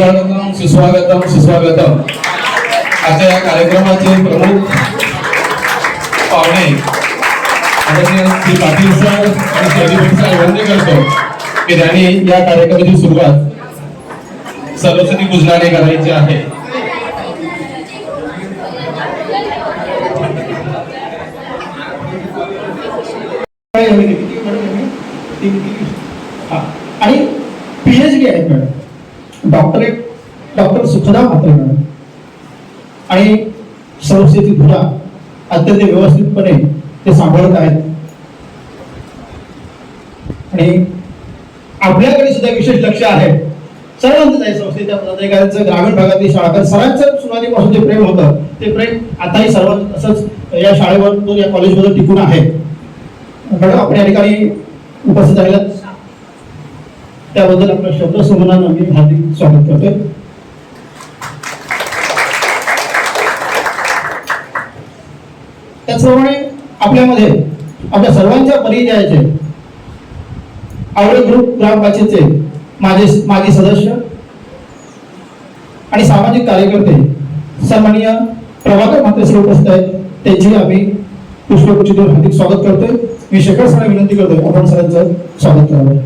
सुस्वागतम सुस्वागतम सुस्वागतम. आता या कार्यक्रमाचे प्रमुख पाहुणे श्री पाटील सर आणि शैलीबेन सर वंदे करतो. की त्यांनी या कार्यक्रमाची सुरुवात सरस्वती पूजनाने करायची आहे. आणि पीएचडी आहेत madam. Doctorate doctor Sukhada Mhatre madam आणि संस्थेची धुरा अत्यंत व्यवस्थितपणे ते सांभाळत आहेत. आणि आपल्याकडे सुद्धा विशेष लक्ष आहे. सर्वांचं आहे संस्थेच्या पदाधिकाऱ्यांचं ग्रामीण भागातील शाळा कारण सरांचं सुरुवातीपासून जे प्रेम होतं ते प्रेम आताही सर्वांचं तसंच या शाळेवर या कॉलेजमध्ये टिकून आहे. मॅडम ठिकाणी उपस्थित राहिल्या त्याबद्दल आपल्या शब्द समूहांना मी हार्दिक स्वागत करतोय. त्याचप्रमाणे आपल्यामध्ये आपल्या सर्वांच्या परिचयाचे आवडे ग्रुप ग्रामपंचायतचे माझे माजी सदस्य आणि सामाजिक कार्यकर्ते सन्माननीय प्रभाकर म्हात्रे उपस्थित आहेत. त्यांची आम्ही पुष्पगुच्छ देऊन हार्दिक स्वागत करतोय. मी शेखर सरांना विनंती करतोय. आपण सरांचं स्वागत करावं.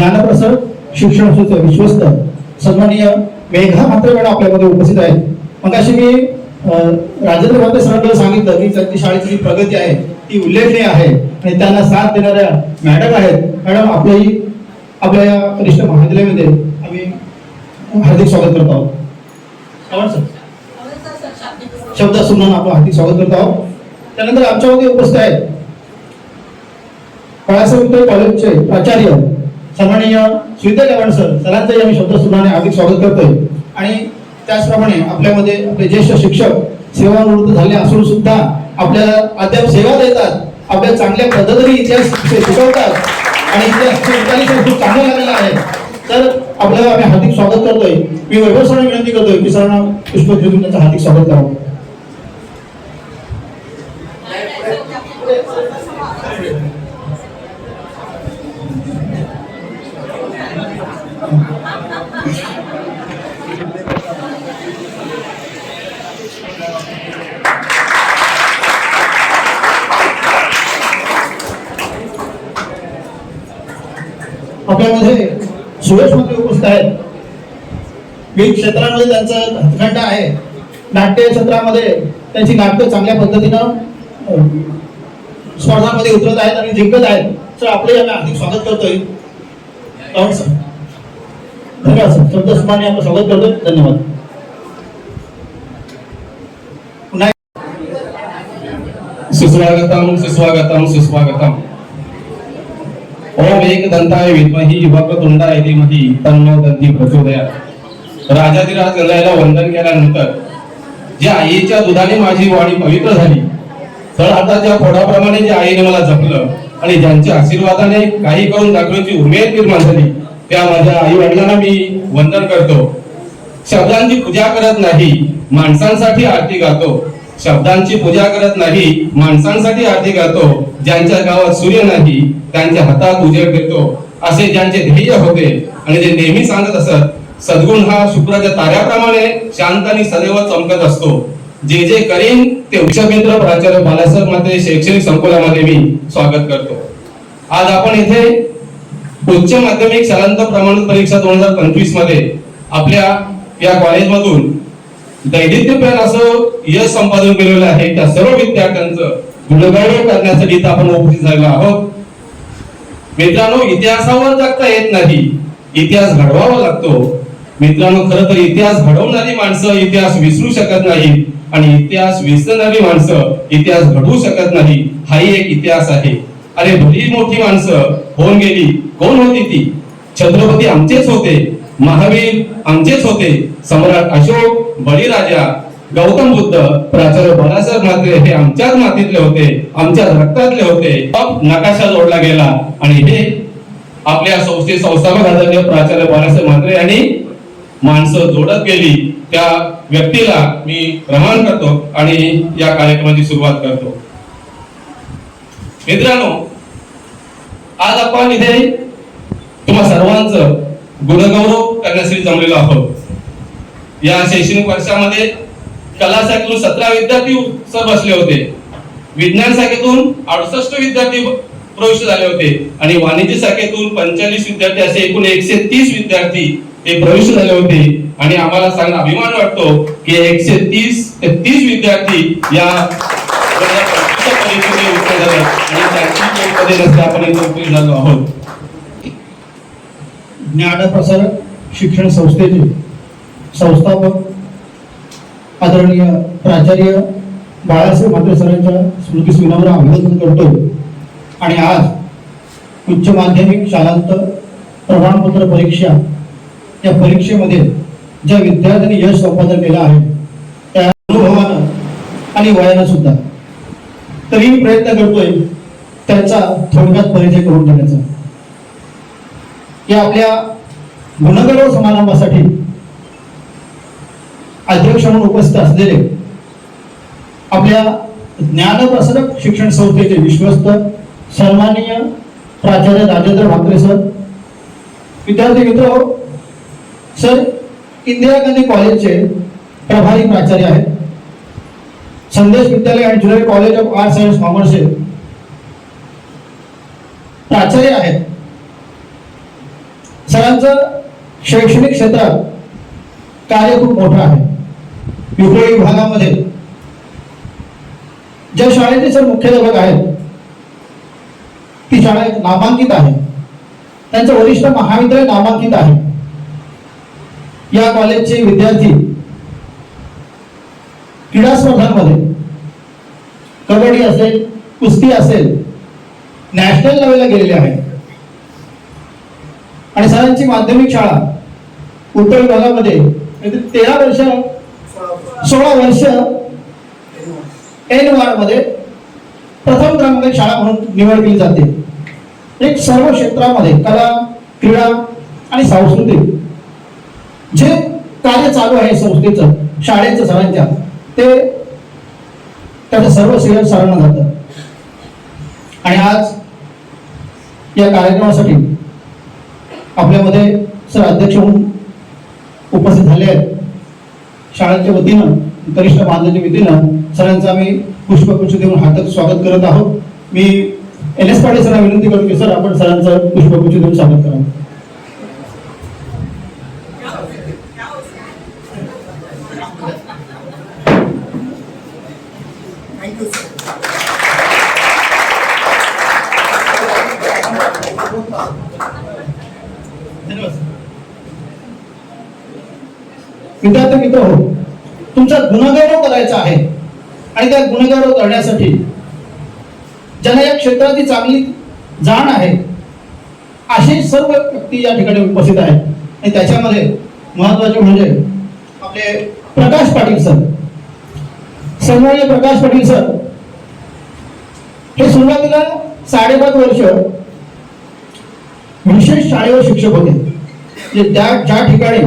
ज्ञानप्रसार शिक्षण संस्थेचे विश्वस्त सन्माननीय मेघा मात्र मॅडम आपल्यामध्ये उपस्थित आहेत. मग अशी मी राजेंद्र म्हात्रे सरांकडे सांगितलं की त्यांची शाळेची जी प्रगती आहे ती उल्लेखनीय आहे आणि त्यांना साथ देणाऱ्या मॅडम आहेत. मॅडम आपल्याही आपल्या या कनिष्ठ महाविद्यालयामध्ये आम्ही हार्दिक स्वागत करतो आहोत. सर. शब्द सुमन आपण हार्दिक स्वागत करतो आहोत. त्यानंतर आमच्यामध्ये उपस्थित आहेत. बाळासाहेब कॉलेजचे प्राचार्य सन्माननीय सुविधा चव्हाण सर सरांचंही आम्ही शब्द सुनाने अधिक स्वागत करतोय. आणि त्याचप्रमाणे आपल्यामध्ये आपले ज्येष्ठ शिक्षक सेवानिवृत्त झाले असून सुद्धा आपल्याला अद्याप सेवा देतात आपल्या चांगल्या पद्धतीने इतिहास शिकवतात. आणि इतिहास खूप चांगला लागलेला आहे. तर आपल्याला आम्ही हार्दिक स्वागत करतोय. मी वैभव सरांना विनंती करतोय की सरांना पुष्प घेऊन त्यांचं हार्दिक स्वागत करावं. आपल्यामध्ये सुरेश मंत्री उपस्थित आहेत. विविध क्षेत्रामध्ये त्यांचं हातखंड आहे. नाट्य क्षेत्रामध्ये त्यांची नाटकं चांगल्या पद्धतीनं अं, स्पर्धामध्ये उतरत आहेत आणि जिंकत आहेत. सर आपले यांना हार्दिक स्वागत करतोय. राहुल सर. धन्यवाद सर. शब्द आपण आपलं स्वागत करतोय. धन्यवाद. सुस्वागतम सुस्वागतम सुस्वागतम. ओम एक दंताय विद्मही वक्रतुंडाय धीमही तन्नो दंती प्रचोदया राजाधिराज गणरायाला वंदन केल्यानंतर ज्या आईच्या दुधाने माझी वाणी पवित्र झाली तर आता ज्या फोडाप्रमाणे ज्या आईने मला जपलं आणि ज्यांच्या आशीर्वादाने काही करून दाखवण्याची उमेद निर्माण झाली त्या माझ्या आई वडिलांना मी वंदन करतो. शब्दांची पूजा करत नाही माणसांसाठी आरती गातो. शब्दांची पूजा करत नाही माणसांसाठी आरती गातो ज्यांच्या गावात सूर्य नाही त्यांच्या हातात उजेड देतो असे ज्यांचे ध्येय होते आणि जे नेहमी सांगत असत सद्गुण हा शुक्राच्या ताऱ्याप्रमाणे शांत आणि सदैव चमकत असतो. जे जे करीन ते उच्चमित्र प्राचार्य बालासाहेबमध्ये शैक्षणिक संकुलामध्ये मी स्वागत करतो. आज आपण इथे उच्च माध्यमिक शालांत प्रमाणित परीक्षा दोन हजार पंचवीसमध्ये आपल्या या कॉलेजमधून दैदित्यप्रिय असं यश संपादन केलेलं आहे. त्या सर्व विद्यार्थ्यांचं गुणगौरव करण्यासाठी इथं आपण उपस्थित झालेलो आहोत. मित्रांनो इतिहासावर जगता येत नाही. इतिहास घडवावा लागतो. मित्रांनो खरं तर इतिहास घडवणारी माणसं इतिहास विसरू शकत नाही आणि इतिहास विसरणारी माणसं इतिहास घडवू शकत नाही. हाही एक इतिहास आहे. अरे भली मोठी माणसं होऊन गेली. कोण होती ती? छत्रपती आमचेच होते. महावीर आमचेच होते. सम्राट अशोक बळीराजा गौतम बुद्ध प्राचार्य बाळासाहेब म्हात्रे हे आमच्याच मातीतले होते आमच्याच रक्तातले होते. मग नकाशा जोडला गेला. आणि हे आपल्या संस्थे संस्थापक आदरणीय प्राचार्य बाळासाहेब म्हात्रे यांनी माणसं जोडत गेली. त्या व्यक्तीला मी प्रमाण करतो आणि या कार्यक्रमाची सुरुवात करतो. मित्रांनो आज आपण इथे तुम्हा सर्वांचं गुणगौरव करण्यासाठी जमलेलो आहोत. या शैक्षणिक वर्षामध्ये कला शाखेतून सतरा विद्यार्थी सर बसले होते. विज्ञान शाखेतून अडुसष्ट विद्यार्थी प्रवेश झाले होते आणि वाणिज्य शाखेतून पंचेचाळीस विद्यार्थी असे एकूण एकशे तीस विद्यार्थी ते प्रवेश झाले होते. आणि आम्हाला सांग अभिमान वाटतो की एकशे तीस ते तीस विद्यार्थी या परीक्षेमध्ये उत्तीर्ण झाले. आणि त्यांची आपण उत्तीर्ण झालो आहोत. ज्ञानप्रसारक शिक्षण संस्थेचे संस्थापक आदरणीय प्राचार्य बाळासाहेब म्हात्रे सरांच्या स्मृतीस अभिनंदन करतो. आणि आज उच्च माध्यमिक शालांत प्रमाणपत्र परीक्षा या परीक्षेमध्ये ज्या विद्यार्थ्यांनी यश संपादन केलं आहे त्या अनुभवानं आणि वयानं सुद्धा तरीही प्रयत्न करतोय त्यांचा थोडक्यात परिचय करून देण्याचा. की आपल्या गुणगौरव समारंभासाठी अध्यक्ष म्हणून उपस्थित असलेले आपल्या ज्ञानप्रसारक शिक्षण संस्थेचे विश्वस्त सन्माननीय प्राचार्य राजेंद्र भाकरे सर. विद्यार्थी मित्र सर इंदिरा गांधी कॉलेजचे प्रभारी प्राचार्य आहेत. संदेश विद्यालय आणि जुलै कॉलेज ऑफ आर्ट्स अँड कॉमर्सचे प्राचार्य आहेत. सरांचं शैक्षणिक क्षेत्रात कार्य खूप मोठं आहे. विक्रोळी विभागामध्ये. ज्या शाळेचे सर मुख्याध्यापक आहेत ती शाळा एक नामांकित आहे. त्यांचं वरिष्ठ महाविद्यालय नामांकित आहे. या कॉलेजचे विद्यार्थी क्रीडा स्पर्धांमध्ये कबड्डी असेल कुस्ती असेल नॅशनल लेवलला गेलेले आहेत. आणि सरांची माध्यमिक शाळा उत्तर विभागामध्ये. तेरा वर्ष सोळा वर्ष एन वार्डमध्ये प्रथम क्रमांक शाळा म्हणून निवड केली जाते. एक सर्व क्षेत्रामध्ये कला क्रीडा आणि सांस्कृतिक जे कार्य चालू आहे संस्थेचं शाळेचं सरांच्या ते त्याचं सर्व श्रेय सरांना जातं. आणि आज या कार्यक्रमासाठी आपल्यामध्ये सर अध्यक्ष म्हणून उपस्थित झाले आहेत. शाळेच्या वतीनं कनिष्ठ बांधवांच्या वतीनं सरांचं आम्ही पुष्पगुच्छ देऊन हातात स्वागत करत आहोत. मी एन एस पाटील सरांना विनंती करतो की सर आपण सरांचं पुष्पगुच्छ देऊन स्वागत करावं धन्यवाद सर. विद्यार्थी मित्र हो तुमचा गुणगौरव करायचा आहे आणि त्या गुणगौरव करण्यासाठी ज्यांना या क्षेत्राची चांगली जाण आहे असे सर्व व्यक्ती या ठिकाणी उपस्थित आहेत. आणि त्याच्यामध्ये महत्त्वाचे म्हणजे आपले प्रकाश पाटील सर. सन्मान्य प्रकाश पाटील सर. हे सुरुवातीला साडेपाच वर्ष विशेष शाळेवर शिक्षक होते. जे त्या ज्या ठिकाणी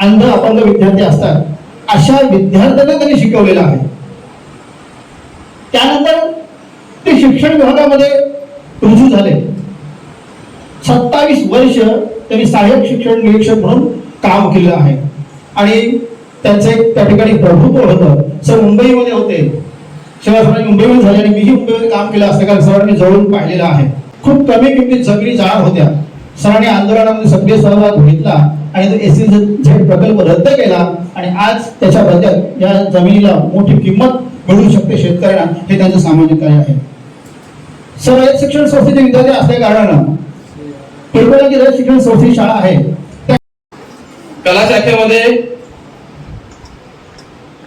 अंध अपंग विद्यार्थी असतात अशा विद्यार्थ्यांना त्यांनी शिकवलेलं आहे. त्यानंतर ते शिक्षण विभागामध्ये रुजू झाले. सत्तावीस वर्ष त्यांनी सहाय्यक शिक्षण निरीक्षक म्हणून काम केलं आहे. आणि त्यांचं एक त्या ठिकाणी प्रभुत्व होतं. सर मुंबईमध्ये होते. शिवाय मुंबईमध्ये झाले आणि मीही मुंबईमध्ये काम केलं असतं कारण सरांनी जवळून पाहिलेलं आहे. खूप कमी किमतीत सगळी जाणार होत्या. सरांनी आंदोलनामध्ये सक्रिय सहभाग घेतला आणि तो एसी झेड प्रकल्प रद्द केला आणि आज त्याच्या बदल्यात या जमिनीला मोठी किंमत मिळू शकते शेतकऱ्यांना हे त्यांचं सामान्य कार्य आहे. सर शिक्षण संस्थेचे विद्यार्थी असल्या कारणानं पेरबोलाची रयत शिक्षण संस्थेची शाळा आहे. कला शाखेमध्ये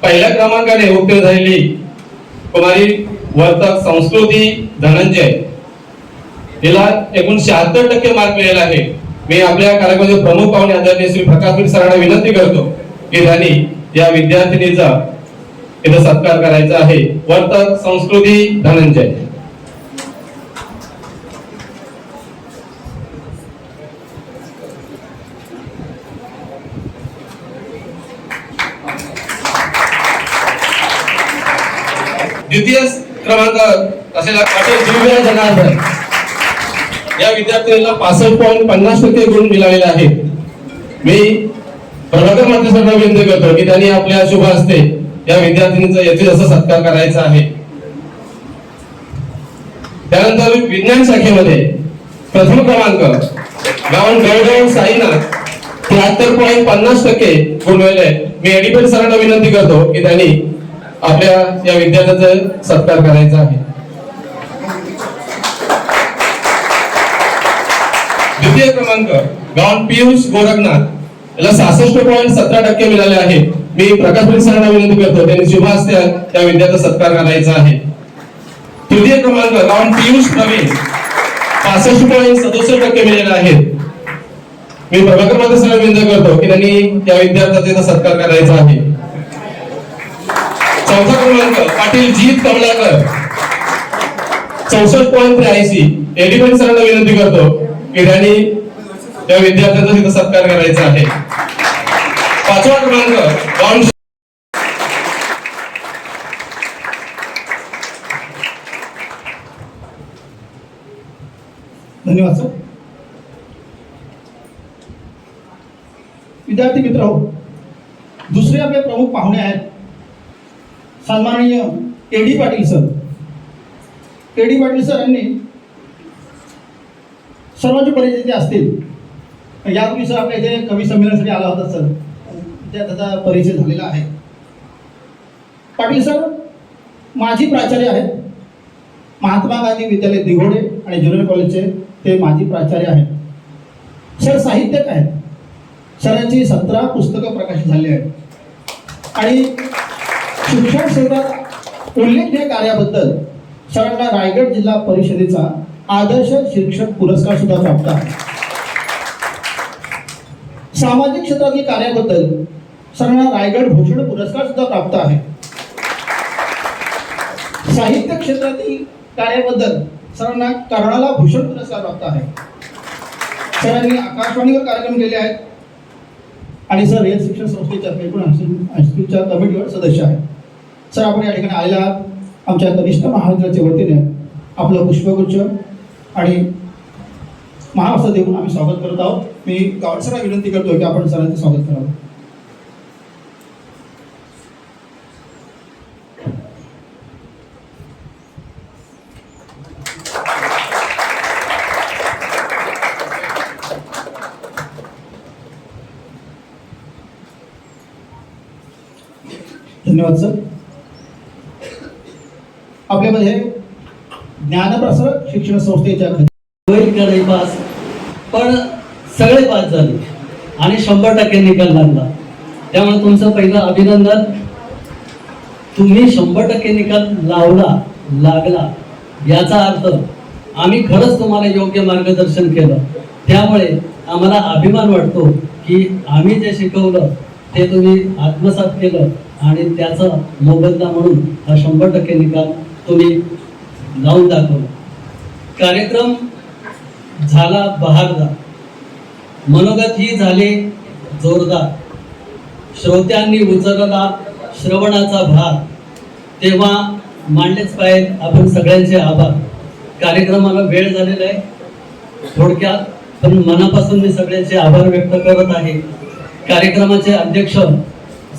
पहिल्या क्रमांकाने उत्तीर्ण झालेली कुमारी वर्तक संस्कृती धनंजय. हिला एकूण शहात्तर टक्के मार्क मिळाले आहे. मी आपल्या कार्यक्रमाचे प्रमुख पाहुणे आदरणीय श्री प्रकाश सरांना विनंती करतो की त्यांनी या विद्यार्थिनीचा इथं सत्कार करायचा आहे. वर्तक संस्कृती धनंजय. द्वितीय क्रमांक असलेला पाटील दिव्या जनार्दन. या विद्यार्थ्यांना पासष्ट पॉईंट पन्नास टक्के गुण मिळालेले आहेत. मी प्रभाकर माते सर्व विनंती करतो की त्यांनी आपल्या शुभ हस्ते या विद्यार्थिनीचा येथे असा सत्कार करायचा आहे. त्यानंतर विज्ञान शाखेमध्ये प्रथम क्रमांक गावन गळगाव साईनाथ त्र्याहत्तर पॉईंट पन्नास टक्के गुण मिळाले मी एडिपेट सरांना विनंती करतो की त्यांनी आपल्या या विद्यार्थ्याचा सत्कार करायचा आहे. द्वितीय क्रमांक गावन पियुष गोरखनाथ. याला सहासष्ट पॉईंट सतरा टक्के मिळाले आहेत. मी प्रकाश सरांना विनंती करतो त्यांनी शुभ असत्या त्या विद्यार्थ्याचा सत्कार करायचा आहे. तृतीय क्रमांक गावन पियुष प्रवीण. पासष्ट पॉईंट सदुसष्ट टक्के मिळाले आहेत. मी प्रभाकर माते सरांना विनंती करतो की त्यांनी त्या विद्यार्थ्याचा सत्कार करायचा आहे. चौथा क्रमांक पाटील जीत कमलाकर चौसष्ट पॉईंट त्र्याऐंशी. एलिमेंट सरांना विनंती करतो की त्यांनी त्या विद्यार्थ्यांचा तिथं सत्कार करायचा आहे. पाचवा क्रमांक धन्यवाद सर. विद्यार्थी मित्र हो, दुसरे आपले प्रमुख पाहुणे आहेत. सन्माननीय A D Patil sir. A D Patil sir यांनी सर्वांची परिस्थिती असतील. यापूर्वी सर आपल्या इथे कवी संमेलनासाठी आला होता सर. त्या त्याचा परिचय झालेला आहे. पाटील सर माजी प्राचार्य आहेत. महात्मा गांधी विद्यालय दिघोडे आणि ज्युनियर कॉलेजचे ते माजी प्राचार्य आहेत. सर साहित्यक आहेत. सरांची सतरा पुस्तकं प्रकाशित झाली आहेत. आणि शिक्षण क्षेत्रात उल्लेखनीय कार्याबद्दल सरांना रायगड जिल्हा परिषदेचा आदर्श शिक्षक पुरस्कार सुद्धा प्राप्त आहे. सामाजिक क्षेत्रातील कार्याबद्दल सरांना रायगड भूषण पुरस्कार सुद्धा प्राप्त आहे. साहित्य क्षेत्रातील कार्याबद्दल सरांना कर्णाला भूषण पुरस्कार प्राप्त आहे. सरांनी आकाशवाणीवर कार्यक्रम केले आहेत. आणि सर या शिक्षण संस्थेच्या एकूण हायस्कूलच्या कमिटीवर सदस्य आहेत. सर आपण या ठिकाणी आलेला आहात. आमच्या कनिष्ठ महाविद्यालयाच्या वतीने आपलं पुष्पगुच्छ आणि महावसा देऊन आम्ही स्वागत करत आहोत. मी गावसरांना विनंती करतो की आपण सरांचं स्वागत करावं. धन्यवाद सर आपल्यामध्ये ज्ञानप्रसार शिक्षण संस्थेच्या होईल पास? पण सगळे पास झाले. आणि शंभर टक्के निकाल लागला. त्यामुळे तुमचं पहिलं अभिनंदन. तुम्ही शंभर टक्के निकाल लावला लागला. याचा अर्थ आम्ही खरंच तुम्हाला योग्य मार्गदर्शन केलं. त्यामुळे आम्हाला अभिमान वाटतो की आम्ही जे शिकवलं ते तुम्ही आत्मसात केलं. आणि त्याचा मोबदला म्हणून हा शंभर टक्के निकाल तुम्ही लावून दाखवला. कार्यक्रम झाला बहारदार मनोगत ही झाले जोरदार. श्रोत्यांनी उचलला श्रवणाचा भार. तेव्हा मांडलेच पाहिजे आपण सगळ्यांचे आभार. कार्यक्रमाला वेळ झालेला आहे. थोडक्यात पण मनापासून मी सगळ्यांचे आभार व्यक्त करत आहे. कार्यक्रमाचे अध्यक्ष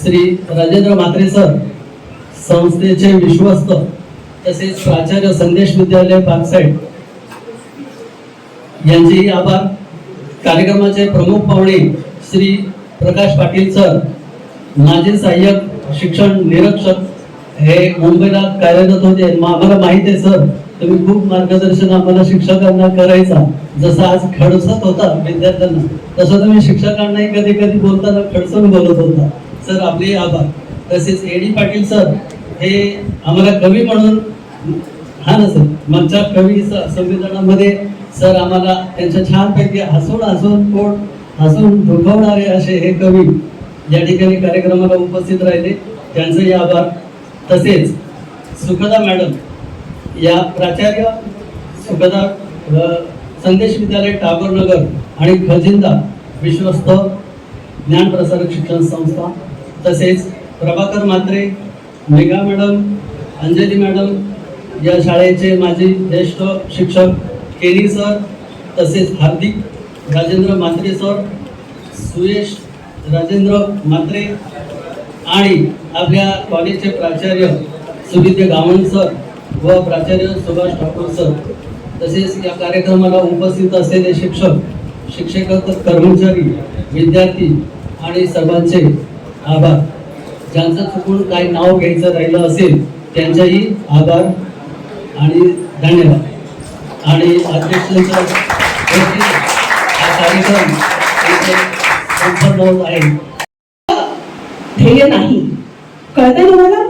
श्री राजेंद्र म्हात्रे सर संस्थेचे विश्वस्त तसेच प्राचार्य संदेश विद्यालय पाकसाईड यांचेही आभार कार्यक्रमाचे प्रमुख पाहुणे श्री प्रकाश पाटील सर माजी सहाय्यक शिक्षण निरीक्षक हे मुंबईला कार्यरत होते. आम्हाला माहिती आहे सर तुम्ही खूप मार्गदर्शन आम्हाला शिक्षकांना करायचा. जसं आज खडसत होता विद्यार्थ्यांना तसं तुम्ही शिक्षकांनाही कधी कधी बोलताना खडसून बोलत होता. सर आपले आभार. तसेच ए डी पाटील सर हे आम्हाला कवी म्हणून हा ना सर मागच्या कवी संविधानामध्ये सर आम्हाला त्यांच्या छानपैकी हसून हसून पोट हसून दुखवणारे असे हे कवी या ठिकाणी कार्यक्रमाला उपस्थित राहिले. त्यांचेही आभार. तसेच सुखदा मॅडम या प्राचार्य सुखदा संदेश विद्यालय टागोरनगर आणि खजिंदा विश्वस्त ज्ञान प्रसारक शिक्षण संस्था. तसेच प्रभाकर म्हात्रे मेघा मॅडम अंजली मॅडम या शाळेचे माजी ज्येष्ठ शिक्षक केनी सर तसेच हार्दिक राजेंद्र म्हात्रे सर सुयश राजेंद्र म्हात्रे आणि आपल्या कॉलेजचे प्राचार्य सुविद्य गावण सर व प्राचार्य सुभाष ठाकूर सर. तसेच या कार्यक्रमाला उपस्थित असलेले शिक्षक शिक्षक कर्मचारी विद्यार्थी आणि सर्वांचे आभार. ज्यांचं चुकून काही नाव घ्यायचं राहिलं असेल त्यांच्याही आभार आणि धन्यवाद. आणि अध्यक्षांच्या हा कार्यक्रम संपन्न होत आहे. ध्येय नाही. कळतंय तुम्हाला?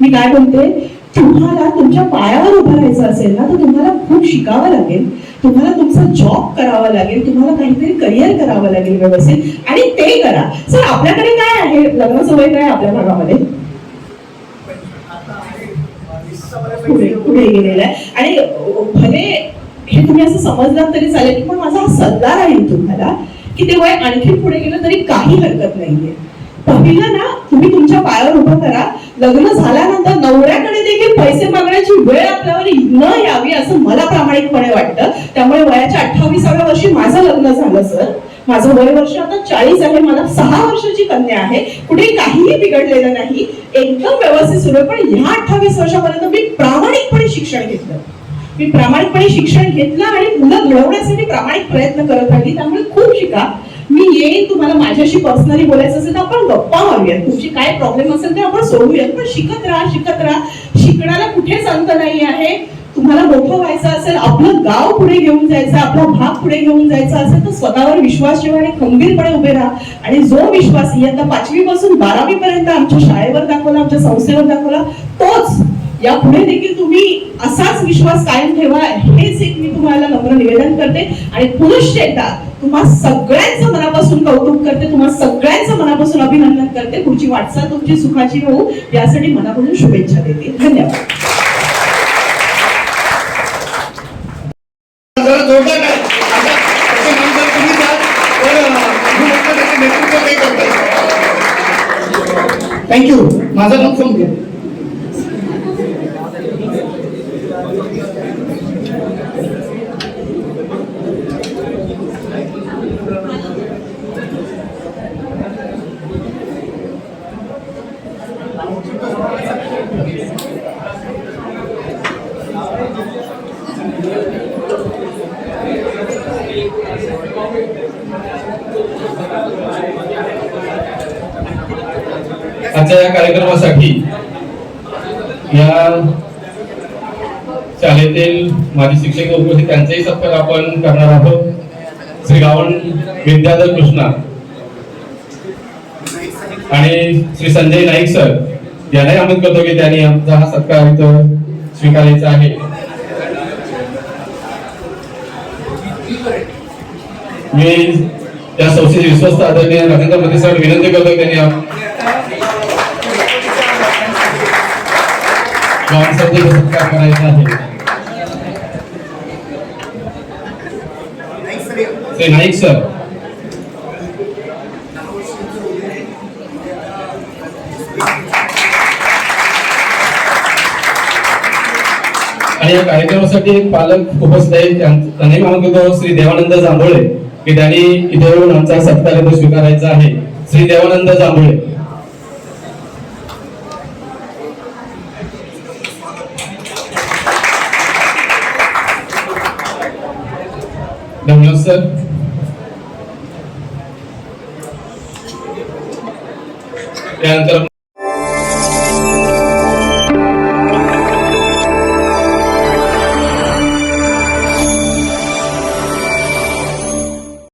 मी काय बोलते? तुम्हाला तुमच्या पायावर उभं राहायचं असेल ना तर तुम्हाला खूप शिकावं लागेल. तुम्हाला तुमचा जॉब करावा लागेल. तुम्हाला काहीतरी करिअर करावं लागेल व्यवस्थित. आणि ते करा. सर आपल्याकडे काय आहे? लग्नाचं वय काय आपल्या भागामध्ये? पुढे पुढे गेलेलं आहे. आणि भले हे तुम्ही असं समजलात तरी चालेल पण माझा हा सल्ला राहील तुम्हाला की ते वय आणखी पुढे गेलं तरी काही हरकत नाहीये. पहिलं ना तुम्ही तुमच्या पायावर उभं करा. लग्न झाल्यानंतर नवऱ्याकडे देखील पैसे मागण्याची वेळ आपल्यावर न यावी असं मला प्रामाणिकपणे वाटतं. त्यामुळे वयाच्या अठ्ठावीसाव्या वर्षी माझं लग्न झालं सर माझं वय वर्ष आता चाळीस आहे मला सहा वर्षाची कन्या आहे. कुठे काहीही बिघडलेलं नाही. एकदम व्यवस्थित सुरू आहे. पण ह्या अठ्ठावीस वर्षापर्यंत मी प्रामाणिकपणे शिक्षण घेतलं. मी प्रामाणिकपणे शिक्षण घेतलं आणि मुलं घडवण्यासाठी प्रामाणिक प्रयत्न करत राहिली. त्यामुळे खूप शिका. मी येईन तुम्हाला माझ्याशी पर्सनली बोलायचं असेल तर आपण गप्पा मारूयात. तुमची काय प्रॉब्लेम असेल ते आपण सोडूयात. पण शिकत राहा शिकत राहा. शिकण्याला कुठेच अंत नाही आहे. तुम्हाला मोठं व्हायचं असेल आपलं गाव पुढे घेऊन जायचं आपला भाग पुढे घेऊन जायचा असेल तर स्वतःवर विश्वास ठेवा आणि खंबीरपणे उभे राहा. आणि जो विश्वास यंदा पाचवी पासून बारावी पर्यंत आमच्या शाळेवर दाखवला आमच्या संस्थेवर दाखवला तोच या पुढे देखील तुम्ही असाच विश्वास कायम ठेवा. हेच एक मी तुम्हाला नम्र निवेदन करते. आणि पुरुष एकदा तुम्हा सगळ्यांचं मनापासून कौतुक करते तुम्हा सगळ्यांचं मनापासून अभिनंदन करते. पुढची वाटचाल तुमची सुखाची होऊ यासाठी मनापासून शुभेच्छा देते. धन्यवाद जरा जोरदार आहे. आता त्याच्यानंतर तुम्ही जा. पण, अं, मी म्हटलं त्याचं नेतृत्व ते करताय. थँक्यू माझं नाव समजून घ्या आजच्या या कार्यक्रमासाठी या माजी शिक्षक उपस्थित त्यांचाही सत्कार आपण करणार आहोत. श्री गावण विद्याधर कृष्णा आणि श्री संजय नाईक सर यांनाही आमंत्रित करतो की त्यांनी आमचा हा सत्कार इथं स्वीकारायचा आहे. मी त्या संस्थेचे विश्वस्त आदरणीय नरेंद्र मोदी सर विनंती करतो की त्यांनी सत्कार करायचा आहे. ते नाईक सर. आणि या कार्यक्रमासाठी एक पालक उपस्थित आहेत त्यांनी त्यांनाही श्री देवानंद जांभोळे की त्यांनी इथे येऊन आमचा सत्कार इथे स्वीकारायचा आहे. श्री देवानंद जांभोळे. धन्यवाद सर. त्यानंतर